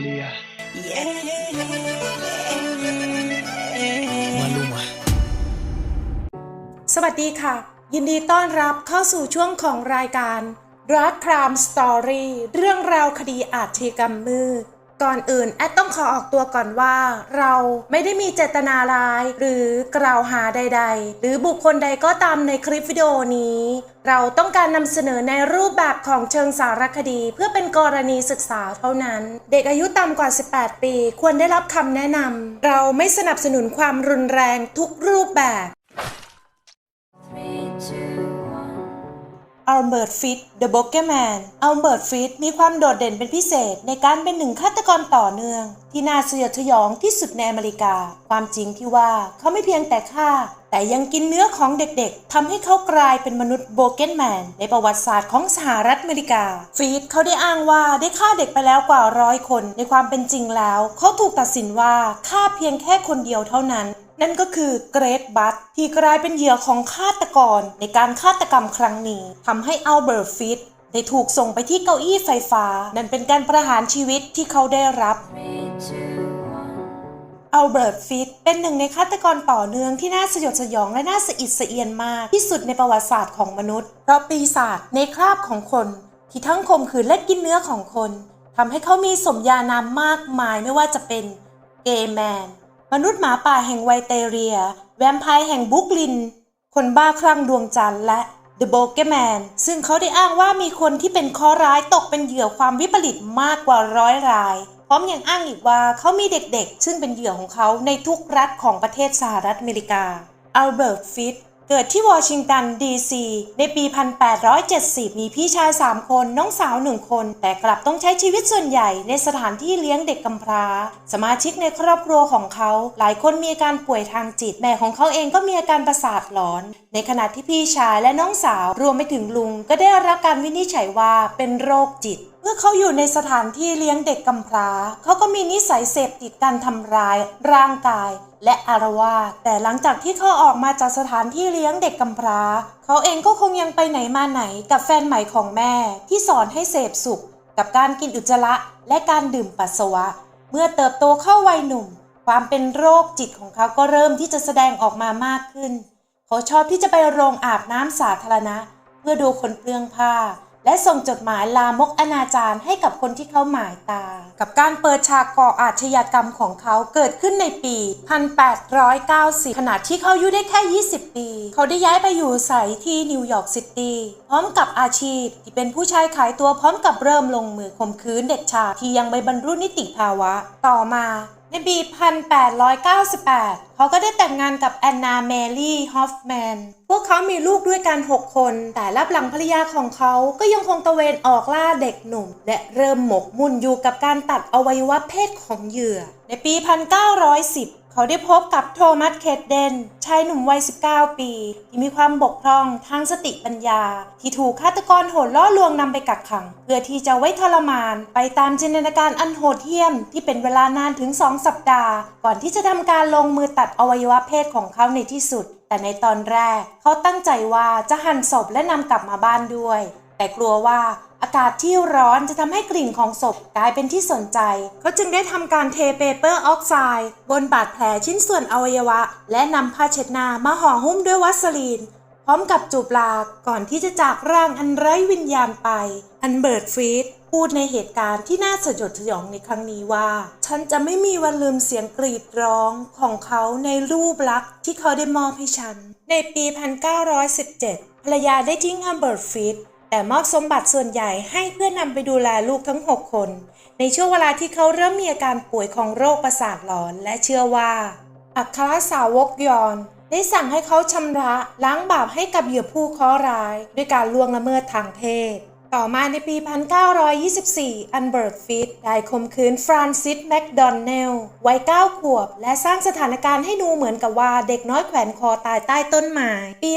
Rosalia Maluma สวัสดีค่ะ ยินดีต้อนรับเข้าสู่ช่วงของรายการรักครามสตอรี่เรื่องราวคดีอาชญากรรมมืด ก่อนอื่นแอดต้องขอออกตัวก่อนว่า เราไม่ได้มีเจตนาร้าย หรือกล่าวหาใด ๆ หรือบุคคลใดก็ตามในคลิปวิดีโอนี้ เราต้องการนำเสนอในรูปแบบของเชิงสารคดี เพื่อเป็นกรณีศึกษาเท่านั้น เด็กอายุต่ำกว่า 18 ปี ควรได้รับคำแนะนำเราไม่สนับสนุนความรุนแรงทุกรูปแบบ อัลเบิร์ตฟิตเดอะบ็อกเกอร์แมนอัลเบิร์ตฟิตมีความโดดเด่นเป็นพิเศษในการเป็นหนึ่งฆาตกรต่อเนื่อง ที่น่าสยดสยองที่สุดในอเมริกา ความจริงที่ว่าเขาไม่เพียงแต่ฆ่า แต่ยังกินเนื้อของเด็กๆทำให้เขากลายเป็นมนุษย์โบเกนแมน ในประวัติศาสตร์ของสหรัฐอเมริกา ฟีดเขาได้อ้างว่าได้ฆ่าเด็กไปแล้วกว่าร้อยคน ในความเป็นจริงแล้ว เขาถูกตัดสินว่าฆ่าเพียงแค่คนเดียวเท่านั้น นั่นก็คือเกรทบัตที่กลายเป็นเหยื่อของฆาตกร ในการฆาตกรรมครั้งนี้ทำให้อัลเบิร์ตฟิตได้ถูกส่งไปที่เก้าอี้ไฟฟ้า นั่นเป็นการประหารชีวิตที่เขาได้รับ Three, two, one. อัลเบิร์ตฟิตเป็นหนึ่งในฆาตกรต่อเนื่องที่น่าสยดสยองและน่าสะอิดสะเอียนมากที่สุดในประวัติศาสตร์ของมนุษย์ เพราะปีศาจในคราบของคน ที่ทั้งข่มขืนและกินเนื้อของคนทำให้เขามีสมญานามมากมายไม่ว่าจะเป็นเกย์แมน มนุษย์หมาป่าแห่งไวเตเรีย แวมไพร์แห่งบุกลิน คนบ้าคลั่งดวงจันทร์และ The b o g e m a n ซึ่งเขาได้อ้างว่ามีคนที่เป็นข้อร้ายตกเป็นเหยื่อความวิปริตมากกว่าร้อยราย ร้อมยังอ้างอีกว่าเขามีเด็กๆ ซึ่งเป็นเหยื่อของเขาในทุกรัฐของประเทศสหรัฐอเมริกาอัลเบิร์ตฟิตเกิดที่วอชิงตันดีซีในปี 1870 มีพี่ชาย 3 คน น้องสาว 1 คน แต่กลับต้องใช้ชีวิตส่วนใหญ่ในสถานที่เลี้ยงเด็กกำพร้า สมาชิกในครอบครัวของเขา หลายคนมีอาการป่วยทางจิต แม่ของเขาเองก็มีอาการประสาทหลอน ในขณะที่พี่ชายและน้องสาวรวมไปถึงลุง ก็ได้รับการวินิจฉัยว่าเป็นโรคจิต เมื่อเขาอยู่ในสถานที่เลี้ยงเด็กกำพร้า เขาก็มีนิสัยเสพติดการทำร้าย ร่างกาย และอารวาสแต่หลังจากที่เขาออกมาจากสถานที่เลี้ยงเด็กกำพร้า เขาเองก็คงยังไปไหนมาไหนกับแฟนใหม่ของแม่ ที่สอนให้เสพสุข กับการกินอุจจาระและการดื่มปัสสาวะ เมื่อเติบโตเข้าวัยหนุ่ม ความเป็นโรคจิตของเขาก็เริ่มที่จะแสดงออกมามากขึ้น เขาชอบที่จะไปโรงอาบน้ำสาธารณะ เพื่อดูคนเปลืองผ้า และส่งจดหมายลามกอนาจารให้กับคนที่เขาหมายตา กับการเปิดฉากก่ออาชญากรรมของเขาเกิดขึ้นในปี 1890 ขณะที่เขาอายุได้แค่ 20 ปี เขาได้ย้ายไปอยู่ใสที่นิวยอร์กซิตี้พร้อมกับอาชีพ ที่เป็นผู้ชายขายตัวพร้อมกับเริ่มลงมือข่มขืนเด็กชายที่ยังไม่บรรลุนิติภาวะ ต่อมา ในปี 1898 เขาก็ได้แต่งงานกับแอนนาเมลี่ฮอฟแมน พวกเขามีลูกด้วยกัน 6 คน แต่รับหลังภรรยาของเขาก็ยังคงตระเวนออกล่าเด็กหนุ่ม และเริ่มหมกมุ่นอยู่กับการตัดอวัยวะเพศของเหยื่อ ในปี 1910 เขาได้พบกับโทมัสเคดเดนชายหนุ่มวัย 19 ปี ที่มีความบกพร่องทางสติปัญญา ที่ถูกฆาตกรโหดล่อลวงนำไปกักขัง เพื่อที่จะไว้ทรมาน ไปตามจินตนาการอันโหดเหี้ยม ที่เป็นเวลานานถึง 2 สัปดาห์ ก่อนที่จะทำการลงมือตัดอวัยวะเพศของเขาในที่สุด แต่ในตอนแรก เขาตั้งใจว่าจะหั่นศพและนำกลับมาบ้านด้วย แต่กลัวว่า อากาศที่ร้อนจะทำให้กลิ่นของศพกลายเป็นที่สนใจ เขาจึงได้ทำการเทเปเปอร์ออกไซด์บนบาดแผลชิ้นส่วนอวัยวะ และนำผ้าเช็ดหน้ามาห่อหุ้มด้วยวัสลีน พร้อมกับจูบลาก่อนที่จะจากร่างอันไร้วิญญาณไป อันเบิร์ตฟีดพูดในเหตุการณ์ที่น่าสยดสยองในครั้งนี้ว่า ฉันจะไม่มีวันลืมเสียงกรีดร้องของเขาในรูปลักษ์ที่เขาได้มอบให้ฉัน ในปี 1917 ภรรยาได้ทิ้งอันเบิร์ตฟีด แต่มอบสมบัติส่วนใหญ่ให้เพื่อนำไปดูแลลูกทั้ง 6 คน ในช่วงเวลาที่เขาเริ่มมีอาการป่วยของโรคประสาทหลอนและเชื่อว่าอัครสาวกยอนได้สั่งให้เขาชำระล้างบาปให้กับเหยื่อผู้เคราะห์ร้าย ด้วยการล่วงละเมิดทางเพศ ต่อมาในปี 1924 อันเบิร์ตฟิตได้ข่มขืนฟรานซิสแมคดอนเนลวัย 9 ขวบ และสร้างสถานการณ์ให้ดูเหมือนกับว่าเด็กน้อยแขวนคอตายใต้ต้นไม้ ปี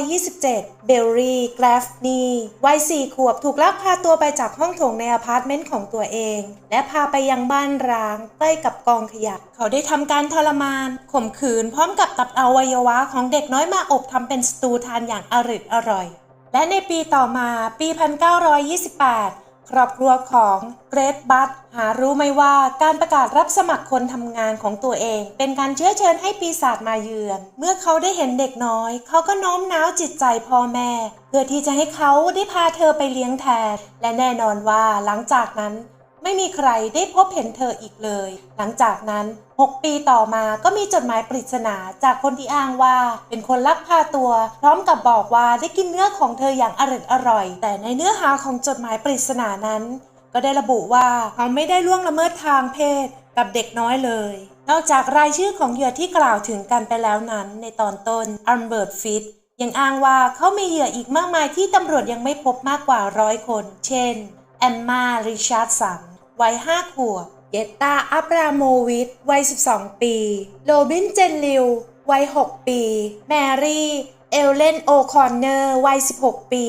1927 เบลลี่แกรฟนีวัย 4 ขวบถูกลักพาตัวไปจากห้องโถงในอพาร์ตเมนต์ของตัวเอง และพาไปยังบ้านร้างใกล้กับกองขยะ เขาได้ทำการทรมาน ข่มขืนพร้อมกับตัดอวัยวะของเด็กน้อยมาอบทำเป็นสตูทานอย่างอร่อยอร่อย และในปีต่อมาปี 1928 ครอบครัวของเกรทบัตหารู้ไหมว่าการประกาศรับสมัครคนทำงานของตัวเอง เป็นการเชื้อเชิญให้ปีศาจมาเยือน เมื่อเขาได้เห็นเด็กน้อย เขาก็โน้มน้าวจิตใจพ่อแม่ เพื่อที่จะให้เขาได้พาเธอไปเลี้ยงแทน และแน่นอนว่าหลังจากนั้น ไม่มีใครได้พบเห็นเธออีกเลย หลังจากนั้น 6 ปีต่อมาก็มีจดหมายปริศนาจากคนที่อ้างว่า เป็นคนลักพาตัว พร้อมกับบอกว่าได้กินเนื้อของเธออย่างอร่อยอร่อย แต่ในเนื้อหาของจดหมายปริศนานั้น ก็ได้ระบุว่าเขาไม่ได้ล่วงละเมิดทางเพศกับเด็กน้อยเลย นอกจากรายชื่อของเหยื่อที่กล่าวถึงกันไปแล้วนั้น ในตอนต้นอันเบิร์ตฟิตยังอ้างว่าเขามีเหยื่ออีกมากมายที่ตำรวจยังไม่พบมากกว่าร้อยคน เช่น แอมมา ริชาร์ดสัน วัย 5 ขวบ เยตตาอับราโมวิชวัย 12 ปี โรบิน เจนลิว วัย 6 ปี แมรี่ เอลเลน โอคอนเนอร์ วัย 16 ปี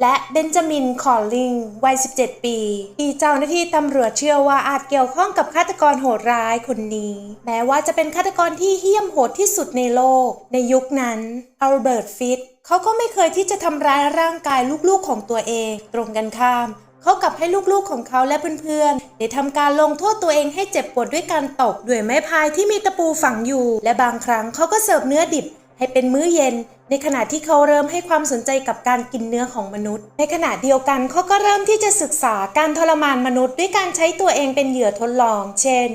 และเบนจามิน คอลลิง วัย 17 ปี ที่เจ้าหน้าที่ตำรวจเชื่อว่าอาจเกี่ยวข้องกับฆาตกรโหดร้ายคนนี้ แม้ว่าจะเป็นฆาตกรที่เหี้ยมโหดที่สุดในโลก ในยุคนั้นอัลเบิร์ต ฟิตเขาก็ไม่เคยที่จะทำร้ายร่างกายลูกๆของตัวเอง ตรงกันข้าม เขากลับให้ลูกๆของเขาและเพื่อนๆได้ทำการลงโทษตัวเองให้เจ็บปวดด้วยการตบด้วยไม้พายที่มีตะปูฝังอยู่ และบางครั้งเขาก็เสิร์ฟเนื้อดิบให้เป็นมื้อเย็น ในขณะที่เขาเริ่มให้ความสนใจกับการกินเนื้อของมนุษย์ ในขณะเดียวกันเขาก็เริ่มที่จะศึกษาการทรมานมนุษย์ ด้วยการใช้ตัวเองเป็นเหยื่อทดลอง เช่น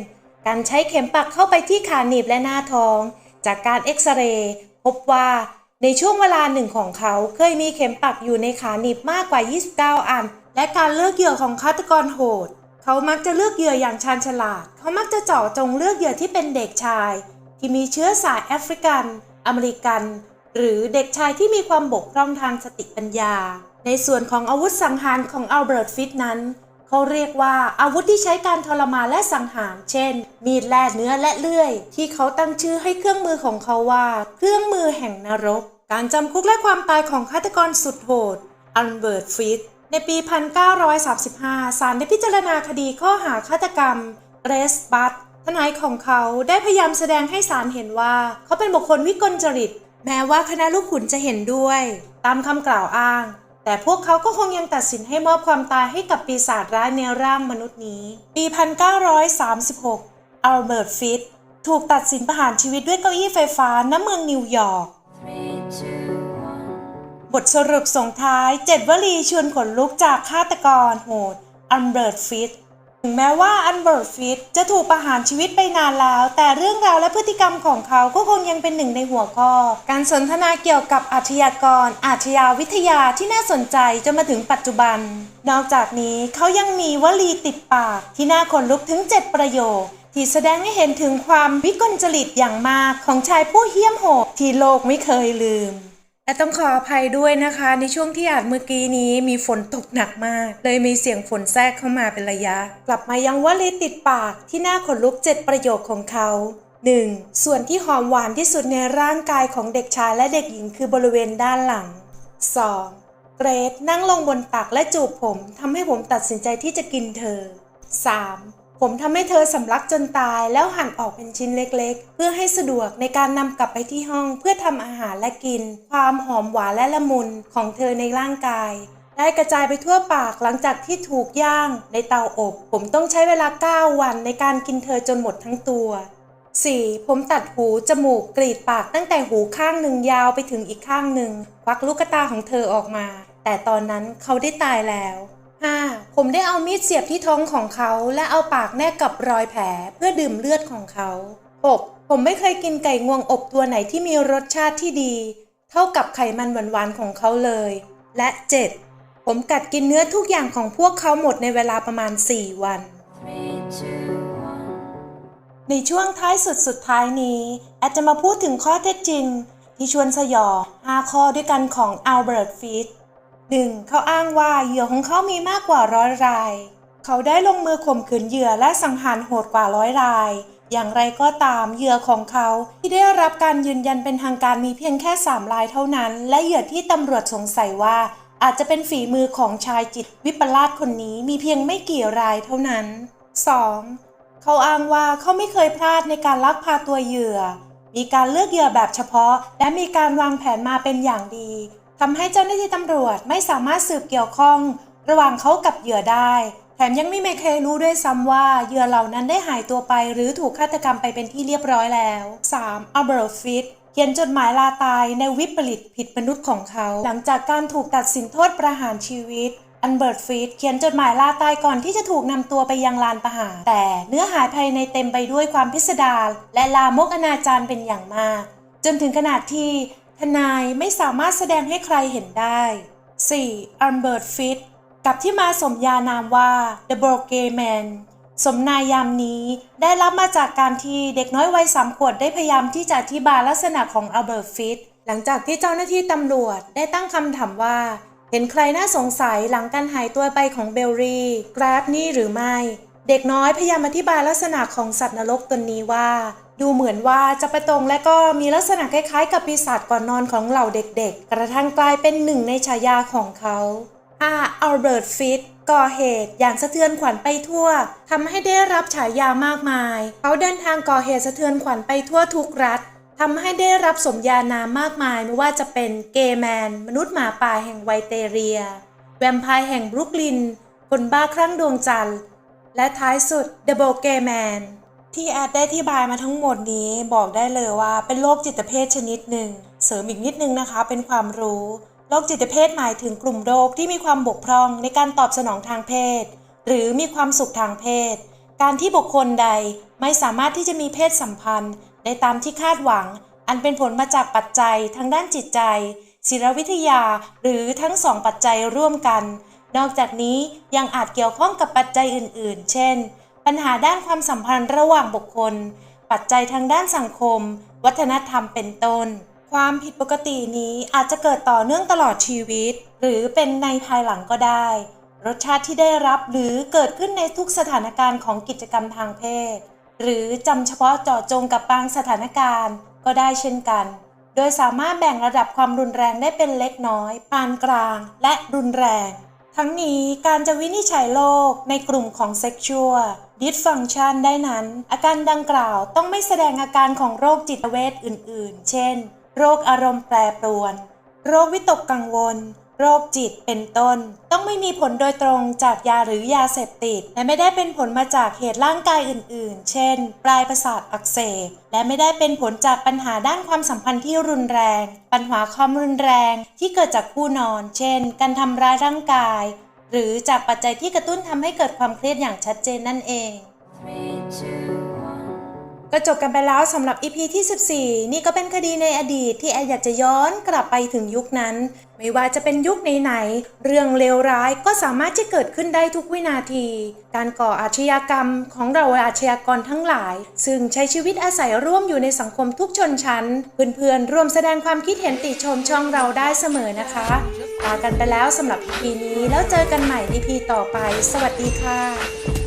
การใช้เข็มปักเข้าไปที่ขาหนีบและหน้าท้อง จากการเอ็กซเรย์พบว่าในช่วงเวลาหนึ่งของเขาเคยมีเข็มปักอยู่ในขาหนีบมากกว่า 29 อัน และการเลือกเหยื่อของฆาตกรโหด เขามักจะเลือกเหยื่ออย่างชาญฉลาด เขามักจะเจาะจงเลือกเหยื่อที่เป็นเด็กชาย ที่มีเชื้อสายแอฟริกัน อเมริกัน หรือเด็กชายที่มีความบกพร่องทางสติปัญญา ในส่วนของอาวุธสังหารของอัลเบิร์ตฟิตนั้น เขาเรียกว่าอาวุธที่ใช้การทรมานและสังหาร เช่น มีดแล่เนื้อและเลื่อย ที่เขาตั้งชื่อให้เครื่องมือของเขาว่า เครื่องมือแห่งนรก การจำคุกและความตายของฆาตกรสุดโหดอัลเบิร์ตฟิต ในปี 1935 ศาลได้พิจารณาคดีข้อหาฆาตกรรมเรสบัตทนายของเขาได้พยายามแสดงให้ศาลเห็นว่า เขาเป็นบุคคลวิกลจริต แม้ว่าคณะลูกขุนจะเห็นด้วย ตามคำกล่าวอ้าง แต่พวกเขาก็คงยังตัดสินให้มอบความตายให้กับปีศาจร้ายในร่างมนุษย์นี้ ปี 1936 อัลเบิร์ตฟิตถูกตัดสินประหารชีวิตด้วยเก้าอี้ไฟฟ้าณเมืองนิวยอร์ก บทสรุปส่งท้ายเจ็ดวลีชวนขนลุกจากฆาตกรโหดอันเบิร์ตฟิตถึงแม้ว่าอันเบิร์ตฟิตจะถูกประหารชีวิตไปนานแล้ว แต่เรื่องราวและพฤติกรรมของเขาก็คงยังเป็นหนึ่งในหัวข้อ การสนทนาเกี่ยวกับอาชญากร อาชญาวิทยาที่น่าสนใจจนมาถึงปัจจุบัน นอกจากนี้เขายังมีวลีติดปาก ที่น่าขนลุกถึง 7 ประโยคที่แสดงให้เห็นถึงความวิกลจริตอย่างมากของชายผู้เหี้ยมโหดที่โลกไม่เคยลืม และต้องขออภัยด้วยนะคะ ในช่วงที่อ่านเมื่อกี้นี้มีฝนตกหนักมาก เลยมีเสียงฝนแทรกเข้ามาเป็นระยะ กลับมายังวลีติดปากที่น่าขนลุกเจ็ดประโยคของเขา 1. ส่วนที่หอมหวานที่สุดในร่างกายของเด็กชายและเด็กหญิงคือบริเวณด้านหลัง 2. เกรดนั่งลงบนตักและจูบผมทำให้ผมตัดสินใจที่จะกินเธอ 3. ผมทำให้เธอสำลักจนตายแล้วหั่นออกเป็นชิ้นเล็กๆ เพื่อให้สะดวกในการนำกลับไปที่ห้องเพื่อทำอาหารและกิน ความหอมหวานและละมุนของเธอในร่างกาย ได้กระจายไปทั่วปากหลังจากที่ถูกย่างในเตาอบ ผมต้องใช้เวลา 9 วันในการกินเธอจนหมดทั้งตัว 4. ผมตัดหู จมูก กรีดปากตั้งแต่หูข้างหนึ่งยาวไปถึงอีกข้างหนึ่งควักลูกตาของเธอออกมา แต่ตอนนั้นเขาได้ตายแล้ว 5. ผมได้เอามีดเสียบที่ท้องของเขา และเอาปากแนบกับรอยแผลเพื่อดื่มเลือดของเขา 6. ผมไม่เคยกินไก่งวงอบตัวไหนที่มีรสชาติที่ดี เท่ากับไขมันหวานๆของเขาเลย และ 7. ผมกัดกินเนื้อทุกอย่างของพวกเขาหมดในเวลาประมาณ 4 วัน ในช่วงท้ายสุดสุดท้ายนี้แอดจะมาพูดถึงข้อเท็จจริง ที่ชวนสยอง5ข้อด้วยกันของอัลเบิร์ตฟิ ต 1. เขาอ้างว่าเหยื่อของเขามีมากกว่าร้อยราย เขาได้ลงมือข่มขืนเหยื่อและสังหารโหดกว่าร้อยราย อย่างไรก็ตามเหยื่อของเขาที่ได้รับการยืนยันเป็นทางการมีเพียงแค่3รายเท่านั้น และเหยื่อที่ตำรวจสงสัยว่า อาจจะเป็นฝีมือของชายจิตวิปลาสคนนี้มีเพียงไม่กี่รายเท่านั้น 2. เขาอ้างว่าเขาไม่เคยพลาดในการลักพาตัวเหยื่อ มีการเลือกเหยื่อแบบเฉพาะ และมีการวางแผนมาเป็นอย่างดี ทำให้เจ้าหน้าที่ตำรวจไม่สามารถสืบเกี่ยวข้อง ระหว่างเขากับเหยื่อได้ แถมยังไม่มีใครรู้ด้วยซ้ำว่าเหยื่อเหล่านั้นได้หายตัวไป หรือถูกฆาตกรรมไปเป็นที่เรียบร้อยแล้ว 3. อัลเบรตฟิตเขียนจดหมายลาตายในวิปริตผิดมนุษย์ของเขา หลังจากการถูกตัดสินโทษประหารชีวิต อันเบิร์ตฟีดเขียนจดหมายลาตายก่อนที่จะถูกนำตัวไปยังลานประหาร แต่เนื้อหาภายในเต็มไปด้วยความพิสดารและลามกอนาจารเป็นอย่างมาก จนถึงขนาดที่ ทนายไม่สามารถแสดงให้ใครเห็นได้ 4. อันเบิร์ตฟิตกับที่มาสมญานามว่า The b r o g a y Man สมนายามนี้ได้รับมาจากการที่เด็กน้อยวัยสามขวบได้พยายามที่จะอธิบายลักษณะของอัลเบิร์ตฟิตหลังจากที่เจ้าหน้าที่ตำรวจได้ตั้งคำถามว่า เห็นใครน่าสงสัยหลังการหายตัวไปของเบลลี่กราฟนี่หรือไม่ เด็กน้อยพยายามอธิบายลักษณะของสัตว์นรกตนนี้ว่า ดูเหมือนว่าจะไปตรงและก็มีลักษณะคล้ายๆ กับปีศาจก่อนนอนของเหล่าเด็กๆ กระทั่งกลายเป็นหนึ่งในฉายาของเขาอาอัลเบิร์ตฟิตก่อเหตุอย่างสะเทือนขวัญไปทั่วทำให้ได้รับฉายามากมาย เขาเดินทางก่อเหตุสะเทือนขวัญไปทั่วทุกรัฐทำให้ได้รับสมญานามมากมายไม่ว่าจะเป็นเกย์แมน มนุษย์หมาป่าแห่งไวเตเรีย แวมไพร์แห่งบรุกลิน คนบ้าคลั่งดวงจันทร์ และท้ายสุด The b o g a y Man ที่แอดได้อธิบายมาทั้งหมดนี้บอกได้เลยว่าเป็นโรคจิตเภทชนิดหนึ่ง เสริมอีกนิดนึงนะคะ เป็นความรู้โรคจิตเภทหมายถึงกลุ่มโรคที่มีความบกพร่องในการตอบสนองทางเพศ หรือมีความสุขทางเพศ การที่บุคคลใดไม่สามารถที่จะมีเพศสัมพันธ์ ได้ตามที่คาดหวัง อันเป็นผลมาจากปัจจัยทางด้านจิตใจศิลวิทยาหรือทั้งสองปัจจัยร่วมกัน นอกจากนี้ยังอาจเกี่ยวข้องกับปัจจัยอื่น ๆ เช่น ปัญหาด้านความสัมพันธ์ระหว่างบุคคล ปัจจัยทางด้านสังคม วัฒนธรรมเป็นต้น ความผิดปกตินี้อาจจะเกิดต่อเนื่องตลอดชีวิต หรือเป็นในภายหลังก็ได้ รสชาติที่ได้รับหรือเกิดขึ้นในทุกสถานการณ์ของกิจกรรมทางเพศ หรือจำเฉพาะเจาะจงกับบางสถานการณ์ก็ได้เช่นกัน โดยสามารถแบ่งระดับความรุนแรงได้เป็นเล็กน้อย ปานกลาง และรุนแรง ทั้งนี้การจะวินิจฉัยโรคในกลุ่มของ sexual dysfunction ได้นั้น อาการดังกล่าวต้องไม่แสดงอาการของโรคจิตเวชอื่น ๆ เช่น โรคอารมณ์แปรปรวน โรควิตกกังวล โรคจิตเป็นต้น ต้องไม่มีผลโดยตรงจากยาหรือยาเสพติด และไม่ได้เป็นผลมาจากเหตุร่างกายอื่น ๆ เช่น ปลายประสาทอักเสบและไม่ได้เป็นผลจากปัญหาด้านความสัมพันธ์ที่รุนแรง ปัญหาความรุนแรงที่เกิดจากคู่นอน เช่น การทำร้ายร่างกาย หรือจากปัจจัยที่กระตุ้นทำให้เกิดความเครียดอย่างชัดเจนนั่นเอง Three, two. ก็จบกันไปแล้วสำหรับ EP ที่ 14 นี่ก็เป็นคดีในอดีตที่แอร์อยากจะย้อนกลับไปถึงยุคนั้น ไม่ว่าจะเป็นยุคไหนๆเรื่องเลวร้ายก็สามารถจะเกิดขึ้นได้ทุกวินาที การก่ออาชญากรรมของเราอาชญากรทั้งหลาย ซึ่งใช้ชีวิตอาศัยร่วมอยู่ในสังคมทุกชนชั้น เพื่อนๆ ร่วมแสดงความคิดเห็นติชมช่องเราได้เสมอนะคะลากันไปแล้วสำหรับ EP นี้แล้วเจอกันใหม่ EP ต่อไป สวัสดีค่ะ